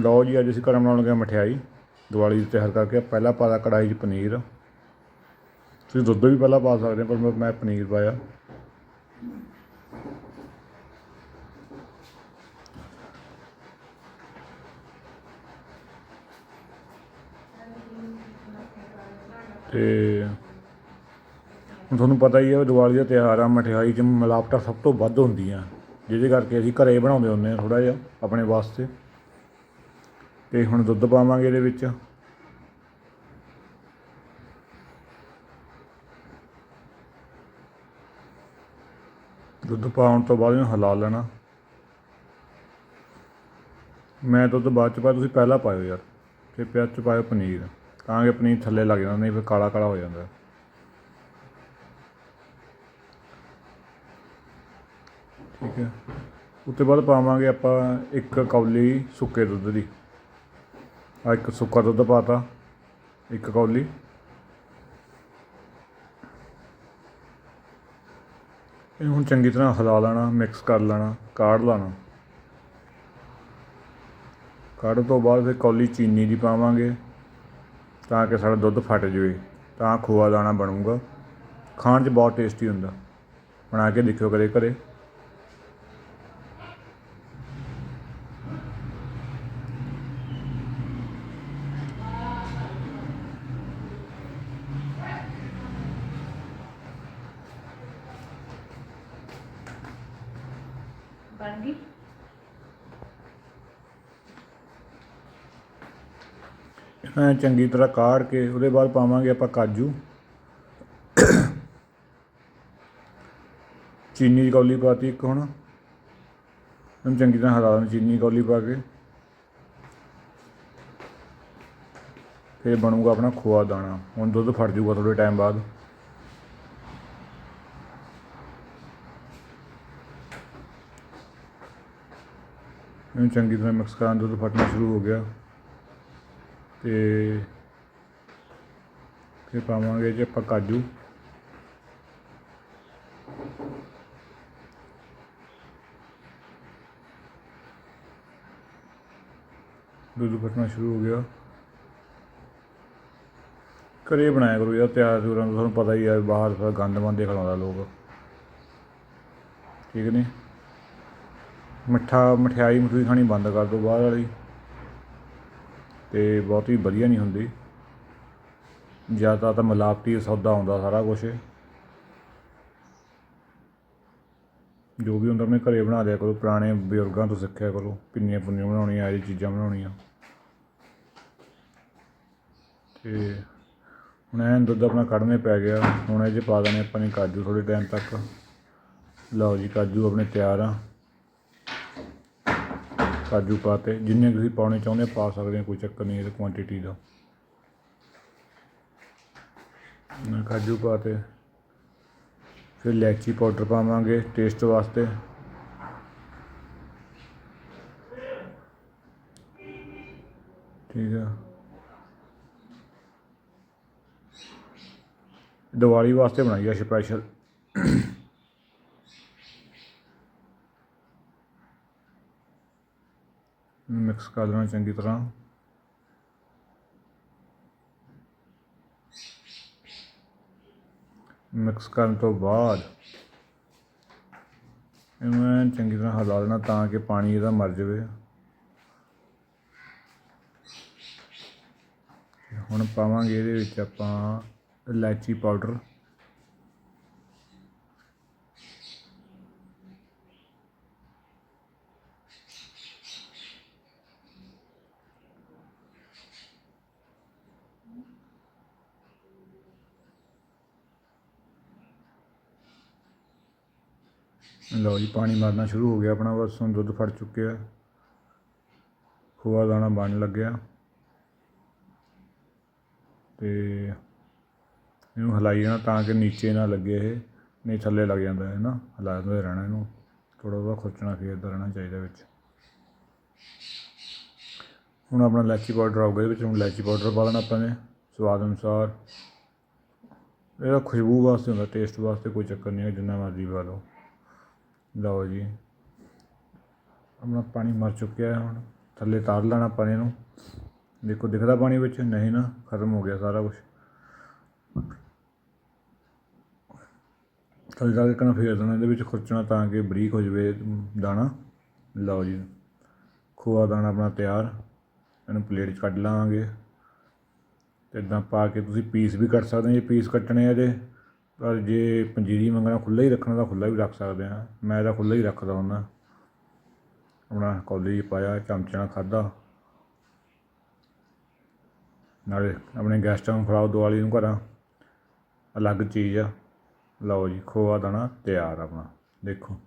ਲਓ ਜੀ, ਅੱਜ ਅਸੀਂ ਘਰ ਬਣਾਉਣ ਲੱਗੇ ਮਠਿਆਈ। ਦੀਵਾਲੀ ਦੀ ਤਿਆਰ ਕਰਕੇ ਪਹਿਲਾਂ ਪਾਦਾ ਕੜਾਈ 'ਚ ਪਨੀਰ। ਤੁਸੀਂ ਦੁੱਧ ਵੀ ਪਹਿਲਾਂ ਪਾ ਸਕਦੇ ਪਰ ਮੈਂ- ਪਨੀਰ ਪਾਇਆ। ਤੇ ਹੁਣ ਤੁਹਾਨੂੰ ਪਤਾ ਹੀ ਹੈ ਦੀਵਾਲੀ ਦਾ ਤਿਉਹਾਰ ਆ, ਮਠਿਆਈ 'ਚ ਮਿਲਾਵਟਾਂ ਸਭ ਤੋਂ ਵੱਧ ਹੁੰਦੀਆਂ। ਜਿਹਦੇ ਕਰਕੇ ਅਸੀਂ ਘਰੇ ਬਣਾਉਂਦੇ ਹੁੰਦੇ ਹਾਂ ਥੋੜ੍ਹਾ ਜਿਹਾ ਆਪਣੇ ਵਾਸਤੇ। ਤੇ ਹੁਣ ਦੁੱਧ ਪਾਵਾਂਗੇ ਇਹਦੇ ਵਿੱਚ। ਦੁੱਧ ਪਾਉਣ ਤੋਂ ਬਾਅਦ ਇਹਨੂੰ ਹਿਲਾ ਲੈਣਾ। ਮੈਂ ਦੁੱਧ ਬਾਅਦ ਚ ਪਾਇਆ, ਤੁਸੀਂ ਪਹਿਲਾਂ ਪਾਇਓ ਯਾਰ। ਤੇ ਪਿਆਜ਼ ਚ ਪਾਇਓ ਪਨੀਰ, ਤਾਂ ਕਿ ਪਨੀਰ ਥੱਲੇ ਲੱਗ ਜਾਂਦਾ ਨਹੀਂ ਫਿਰ ਕਾਲਾ ਕਾਲਾ ਹੋ ਜਾਂਦਾ। ਠੀਕ ਹੈ। ਉੱਤੇ ਬਾਅਦ ਪਾਵਾਂਗੇ ਆਪਾਂ ਇੱਕ ਕੌਲੀ ਸੁੱਕੇ ਦੁੱਧ ਦੀ। ਆ ਇੱਕ ਸੁੱਕਾ ਦੁੱਧ ਪਾਤਾ, ਇੱਕ ਕੌਲੀ। ਇਹਨੂੰ ਹੁਣ ਚੰਗੀ ਤਰ੍ਹਾਂ ਹਿਲਾ ਲੈਣਾ ਮਿਕਸ ਕਰ ਲੈਣਾ, ਕਾੜ ਲੈਣਾ। ਕਾੜਨ ਤੋਂ ਬਾਅਦ ਫਿਰ ਕੌਲੀ ਚੀਨੀ ਦੀ ਪਾਵਾਂਗੇ, ਤਾਂ ਕਿ ਸਾਡਾ ਦੁੱਧ ਫਟ ਜਾਵੇ, ਤਾਂ ਖੋਆ ਦਾਣਾ ਬਣੂਗਾ। ਖਾਣ 'ਚ ਬਹੁਤ ਟੇਸਟੀ ਹੁੰਦਾ। ਬਣਾ ਕੇ ਦੇਖਿਓ ਕਦੇ ਘਰੇ। ਬਣ ਗਈ ਐਂ ਚੰਗੀ ਤਰ੍ਹਾਂ ਕਾੜ ਕੇ ਉਹਦੇ ਬਾਅਦ ਪਾਵਾਂਗੇ ਆਪਾਂ ਕਾਜੂ। ਚੀਨੀ ਦੀ ਕੌਲੀ ਪਾਤੀ ਇੱਕ ਹੁਣ। ਇਹਨੂੰ ਚੰਗੀ ਤਰ੍ਹਾਂ ਹਰਾ ਦੇਣਾ ਚੀਨੀ ਕੌਲੀ ਪਾ ਕੇ। ਫਿਰ ਬਣੂਗਾ ਆਪਣਾ ਖੋਆ ਦਾਣਾ। ਹੁਣ ਦੁੱਧ ਫਟ ਜਾਊਗਾ ਥੋੜੇ ਟਾਈਮ ਬਾਅਦ। ਇਹਨੂੰ ਚੰਗੀ ਤਰ੍ਹਾਂ ਮਿਕਸ ਕਰਾਂ ਦੁੱਧ ਫਟਣਾ ਸ਼ੁਰੂ ਹੋ ਗਿਆ। ਤੇ ਫਿਰ ਪਾਵਾਂਗੇ ਜੇ ਆਪਾਂ ਕਾਜੂ। ਦੁੱਧ ਫਟਣਾ ਸ਼ੁਰੂ ਹੋ ਗਿਆ। ਘਰੇ ਬਣਾਇਆ ਕਰੋ ਯਾਰ, ਤਿਆਰ ਤੁਰਾਂ ਦਾ ਤੁਹਾਨੂੰ ਪਤਾ ਹੀ ਹੈ ਬਾਹਰ ਫਿਰ ਗੰਦ ਮੰਦੇ ਖਿਲਾਉਂਦਾ ਲੋਕ। ਠੀਕ ਨਹੀਂ ਮਿੱਠਾ, ਮਠਿਆਈ ਮਠੂਈ ਖਾਣੀ ਬੰਦ ਕਰ ਦਿਓ ਬਾਹਰ ਵਾਲੀ। ਤੇ ਬਹੁਤੀ ਵਧੀਆ ਨਹੀਂ ਹੁੰਦੀ। ਜ਼ਿਆਦਾ ਤਾਂ ਮਿਲਾਵਟੀ ਸੌਦਾ ਆਉਂਦਾ ਸਾਰਾ ਕੁਝ ਜੋ ਵੀ ਹੁੰਦਾ ਆਪਣੇ ਘਰੇ ਬਣਾ ਲਿਆ ਕਰੋ, ਪੁਰਾਣੇ ਬਜ਼ੁਰਗਾਂ ਤੋਂ ਸਿੱਖਿਆ ਕਰੋ, ਪਿੰਨੀਆਂ ਪੁੰਨੀਆਂ ਬਣਾਉਣੀਆਂ, ਇਹ ਚੀਜ਼ਾਂ ਬਣਾਉਣੀਆਂ। ਤੇ ਹੁਣ ਐਨ ਦੁੱਧ ਆਪਣਾ ਕੱਢਨੇ ਪੈ ਗਿਆ, ਹੁਣ ਇਹ 'ਚ ਪਾ ਦੇਣੇ ਆਪਾਂ ਨੇ ਕਾਜੂ ਥੋੜੇ ਟਾਈਮ ਤੱਕ। ਲਓ ਜੀ, ਕਾਜੂ ਆਪਣੇ ਤਿਆਰ ਆ। ਕਾਜੂ ਪਾਤੇ ਜਿੰਨੇ ਤੁਸੀਂ ਪਾਉਣੇ ਚਾਹੁੰਦੇ ਪਾ ਸਕਦੇ ਹੋ, ਕੋਈ ਚੱਕਰ ਨਹੀਂ, ਇਹ ਕੁਆਂਟੀਟੀ ਦਾ। ਮੈਂ ਕਾਜੂ ਪਾਤੇ ਫਿਰ ਇਲਾਇਚੀ ਪਾਊਡਰ ਪਾਵਾਂਗੇ ਟੇਸਟ ਵਾਸਤੇ। ਠੀਕ ਆ। ਦੀਵਾਲੀ ਵਾਸਤੇ ਬਣਾਈ ਆ ਸਪੈਸ਼ਲ ਮਿਕਸ ਕਰ ਲੈਣਾ ਚੰਗੀ ਤਰ੍ਹਾਂ। ਮਿਕਸ ਕਰਨ ਤੋਂ ਬਾਅਦ ਇਹਨੂੰ ਚੰਗੀ ਤਰ੍ਹਾਂ ਹਿਲਾ ਦੇਣਾ ਤਾਂ ਕਿ ਪਾਣੀ ਇਹਦਾ ਮਰ ਜਾਵੇ। ਹੁਣ ਪਾਵਾਂਗੇ ਇਹਦੇ ਵਿੱਚ ਆਪਾਂ ਇਲਾਇਚੀ ਪਾਊਡਰ। ਲਓ ਜੀ, ਪਾਣੀ ਮਾਰਨਾ ਸ਼ੁਰੂ ਹੋ ਗਿਆ ਆਪਣਾ, ਬਸ ਹੁਣ ਦੁੱਧ ਫੜ ਚੁੱਕਿਆ। ਖੋਆ ਦਾਣਾ ਬਣ ਲੱਗਿਆ। ਤੇ ਇਹਨੂੰ ਹਿਲਾਈ ਜਾਣਾ ਤਾਂ ਕਿ ਨੀਚੇ ਨਾ ਲੱਗੇ ਇਹ, ਨਹੀਂ ਥੱਲੇ ਲੱਗ ਜਾਂਦਾ ਹੈ ਨਾ ਹਿਲਾਉਂਦੇ ਰਹਿਣਾ ਇਹਨੂੰ। ਥੋੜਾ ਬਹੁਤਾ ਖੁਰਚਣਾ ਫੇਰਦਾ ਰਹਿਣਾ ਚਾਹੀਦਾ ਵਿੱਚ। ਹੁਣ ਆਪਣਾ ਇਲਾਇਚੀ ਪਾਊਡਰ ਆਊਗਾ ਇਹਦੇ ਵਿੱਚ, ਹੁਣ ਇਲਾਇਚੀ ਪਾਊਡਰ ਪਾ ਲੈਣਾ ਆਪਾਂ ਨੇ, ਸਵਾਦ ਅਨੁਸਾਰ। ਇਹਦਾ ਖੁਸ਼ਬੂ ਵਾਸਤੇ ਹੁੰਦਾ ਟੇਸਟ ਵਾਸਤੇ ਕੋਈ ਚੱਕਰ ਨਹੀਂ ਹੈ ਜਿੰਨਾ ਮਰਜ਼ੀ ਪਾ ਲਓ। ਲਓ ਜੀ। ਆਪਣਾ ਪਾਣੀ ਮਰ ਚੁੱਕਿਆ ਹੁਣ। ਥੱਲੇ ਤਾਰ ਲੈਣਾ ਪਾਣੀ ਨੂੰ ਦੇਖੋ, ਦਿਖਦਾ ਪਾਣੀ ਵਿੱਚ? ਨਹੀਂ ਨਾ, ਖਤਮ ਹੋ ਗਿਆ ਸਾਰਾ ਕੁਝ ਥੱਲੇ ਤਾਰ ਕਣਾ ਫੇਰ ਦੇਣਾ, ਇਹਦੇ ਵਿੱਚ ਖੁਰਚਣਾ ਤਾਂ ਕਿ ਬਰੀਕ ਹੋ ਜਾਵੇ ਦਾਣਾ। ਲਓ ਜੀ। ਖੋਆ ਦਾਣਾ ਆਪਣਾ ਤਿਆਰ। ਇਹਨੂੰ ਪਲੇਟ 'ਚ ਕੱਢ ਲਾਵਾਂਗੇ ਤੇ ਇਦਾਂ ਪਾ ਕੇ ਤੁਸੀਂ ਪੀਸ ਵੀ ਕੱਟ ਸਕਦੇ ਹੋ। ਜੇ ਪੀਸ ਕੱਟਣੇ ਆ ਜੇ ਪਰ ਜੇ ਪੰਜੀਰੀ ਮੰਗਣਾ ਖੁੱਲ੍ਹਾ ਹੀ ਰੱਖਣਾ ਤਾਂ ਖੁੱਲ੍ਹਾ ਵੀ ਰੱਖ ਸਕਦੇ ਆ ਮੈਂ ਤਾਂ ਖੁੱਲ੍ਹਾ ਹੀ ਰੱਖਦਾ ਹੁੰਦਾ। ਆਪਣਾ ਕੌਲੀ ਪਾਇਆ ਚਮਚੇ ਨਾਲ ਖਾਧਾ। ਨਾਲੇ ਆਪਣੇ ਗੈਸਟਾਂ ਨੂੰ ਖਿਲਾਓ, ਦੀਵਾਲੀ ਨੂੰ ਘਰਾਂ। ਅਲੱਗ ਚੀਜ਼ ਆ। ਲਓ ਜੀ, ਖੋਆ ਦਾਣਾ ਤਿਆਰ ਆਪਣਾ। ਦੇਖੋ।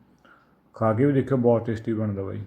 ਖਾ ਕੇ ਵੀ ਦੇਖਿਓ, ਬਹੁਤ ਟੇਸਟੀ ਬਣਦਾ ਬਾਈ।